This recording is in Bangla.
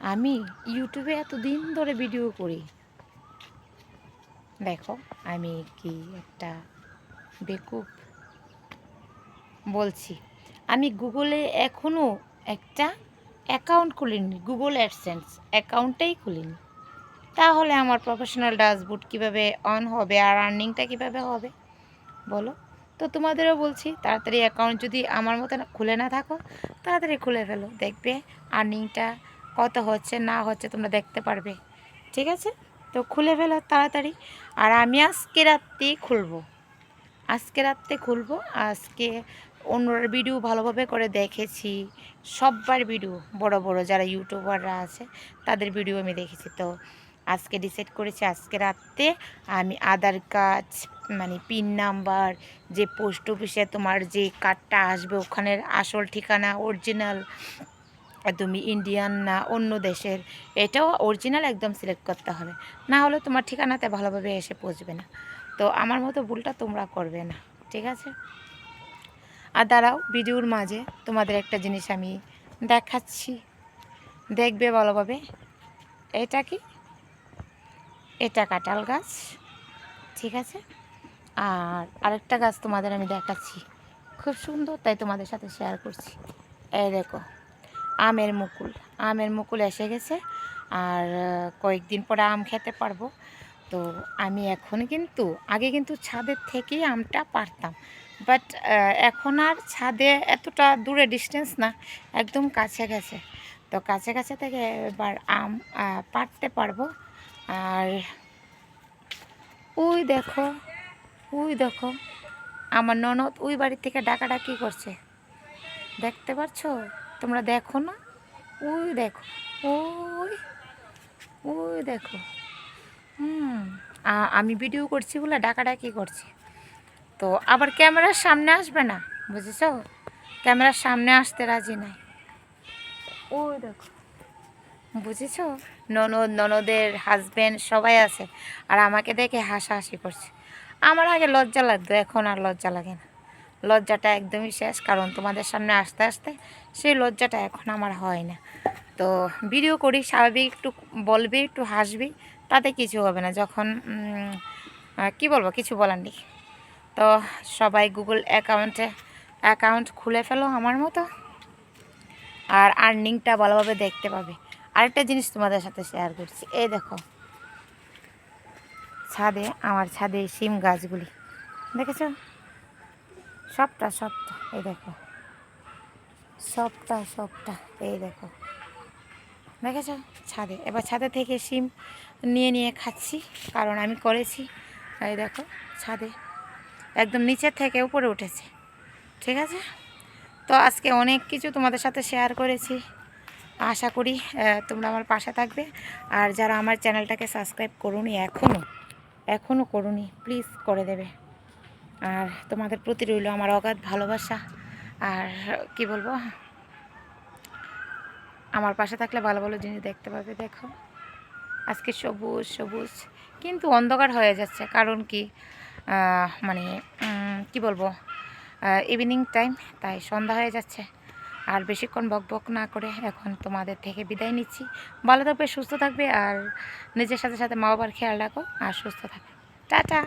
আমি ইউটিউবে এত দিন ধরে ভিডিও করি। দেখো, আমি কি একটা বেকুব বলছি। আমি গুগলে এখনও একটা অ্যাকাউন্ট খুলিনি গুগল অ্যাডসেন্স অ্যাকাউন্টটাই খুলিনি। তাহলে আমার প্রফেশনাল ড্যাশবোর্ড কীভাবে অন হবে আর আর্নিংটা কীভাবে হবে? বলো। তো তোমাদেরও বলছি, তাড়াতাড়ি অ্যাকাউন্ট যদি আমার মতো খুলে না থাকো, তাড়াতাড়ি খুলে ফেলো। দেখবে আর্নিংটা কত হচ্ছে, না হচ্ছে তোমরা দেখতে পারবে। ঠিক আছে? তো খুলে ফেলো তাড়াতাড়ি। আর আমি আজকে রাত্রেই খুলবো। আজকে রাত্রে খুলবো। আজকে অন্যর ভিডিও ভালোভাবে করে দেখেছি। সববার ভিডিও বড় বড় যারা ইউটিউবাররা আছে, তাদের ভিডিও আমি দেখেছি। তো আজকে ডিসাইড করেছি আজকে রাত্রে আমি আধার কার্ড মানে পিন নাম্বার যে পোস্ট অফিসে তোমার যে কার্ডটা আসবে, ওখানের আসল ঠিকানা অরিজিনাল তুমি ইন্ডিয়ান না অন্য দেশের, এটাও অরিজিনাল একদম সিলেক্ট করতে হবে। না হলে তোমার ঠিকানাতে ভালোভাবে এসে পৌঁছবে না। তো আমার মতো ভুলটা তোমরা করবে না, ঠিক আছে? আর দাঁড়াও, ভিডিওর মাঝে তোমাদের একটা জিনিস আমি দেখাচ্ছি। দেখবে ভালোভাবে। এটা কি? এটা কাঁঠাল গাছ, ঠিক আছে? আর আরেকটা গাছ তোমাদের আমি দেখাচ্ছি। খুব সুন্দর, তাই তোমাদের সাথে শেয়ার করছি। এই দেখো। আমের মুকুল। আমের মুকুল এসে গেছে। আর কয়েকদিন পরে আম খেতে পারব। তো আমি এখন কিন্তু, আগে কিন্তু ছাদের থেকেই আমটা পারতাম। বাট এখন আর ছাদে এতটা দূরে ডিস্টেন্স না, একদম কাছে গেছে তো কাছে কাছে থেকে এবার আম পারতে পারব। আর, ওই দেখো ওই দেখো, আমার ননদ ওই বাড়ি থেকে ডাকাডাকি করছে। দেখতে পাচ্ছ তোমরা দেখো না? ওই দেখো, ওই ওই দেখো। হুম আমি ভিডিও করছি বলে ডাকাডাকি করছি। তো আবার ক্যামেরার সামনে আসবে না, বুঝেছ? ক্যামেরার সামনে আসতে রাজি নাই। ওই দেখো, বুঝেছ? ননদ, ননদের হাজব্যান্ড সবাই আছে, আর আমাকে দেখে হাসাহাসি করছে। আমার আগে লজ্জা লাগতো, এখন আর লজ্জা লাগে না। লজ্জাটা একদমই শেষ, কারণ তোমাদের সামনে আসতে আসতে সেই লজ্জাটা এখন আমার হয় না। তো ভিডিও করি, স্বাভাবিক একটু বলবি, একটু হাসবি, তাতে কিছু হবে না। যখন কি বলব, কিছু বলার নেই। তো সবাই গুগল অ্যাকাউন্টে অ্যাকাউন্ট খুলে ফেলো আমার মতো, আর আর্নিংটা ভালোভাবে দেখতে পাবে। আরেকটা জিনিস তোমাদের সাথে শেয়ার করছি। এই দেখো, ছাদে, আমার ছাদে শিম গাছগুলি, দেখেছ? সবটা সবটা, এই দেখো। সবটা সবটা, এই দেখো। দেখেছ? ছাদে। এবার ছাদে থেকে শিম নিয়ে নিয়ে খাচ্ছি, কারণ আমি করেছি। এই দেখো, ছাদে। একদম নিচের থেকে উপরে উঠেছে। ঠিক আছে? তো আজকে অনেক কিছু তোমাদের সাথে শেয়ার করেছি। আশা করি তোমরা আমার পাশে থাকবে। আর যারা আমার চ্যানেলটাকে সাবস্ক্রাইব করুনি এখনও এখনও করুনি প্লিজ করে দেবে। আর তোমাদের প্রতি রইল আমার অগাধ ভালোবাসা। আর কি বলব? আমার পাশে থাকলে ভালো ভালো জিনিস দেখতে পাবে, দেখো। আজকে সবুজ সবুজ, কিন্তু অন্ধকার হয়ে যাচ্ছে। কারণ কি? মানে কি বলব? ইভিনিং টাইম তাই সন্ধ্যা হয়ে যাচ্ছে। আর বেশিক্ষণ বক বক না করে এখন তোমাদের থেকে বিদায় নিচ্ছি। ভালো থাকবে, সুস্থ থাকবে, আর নিজের সাথে সাথে মা বাবার খেয়াল রাখো, আর সুস্থ থাকবে টাটা!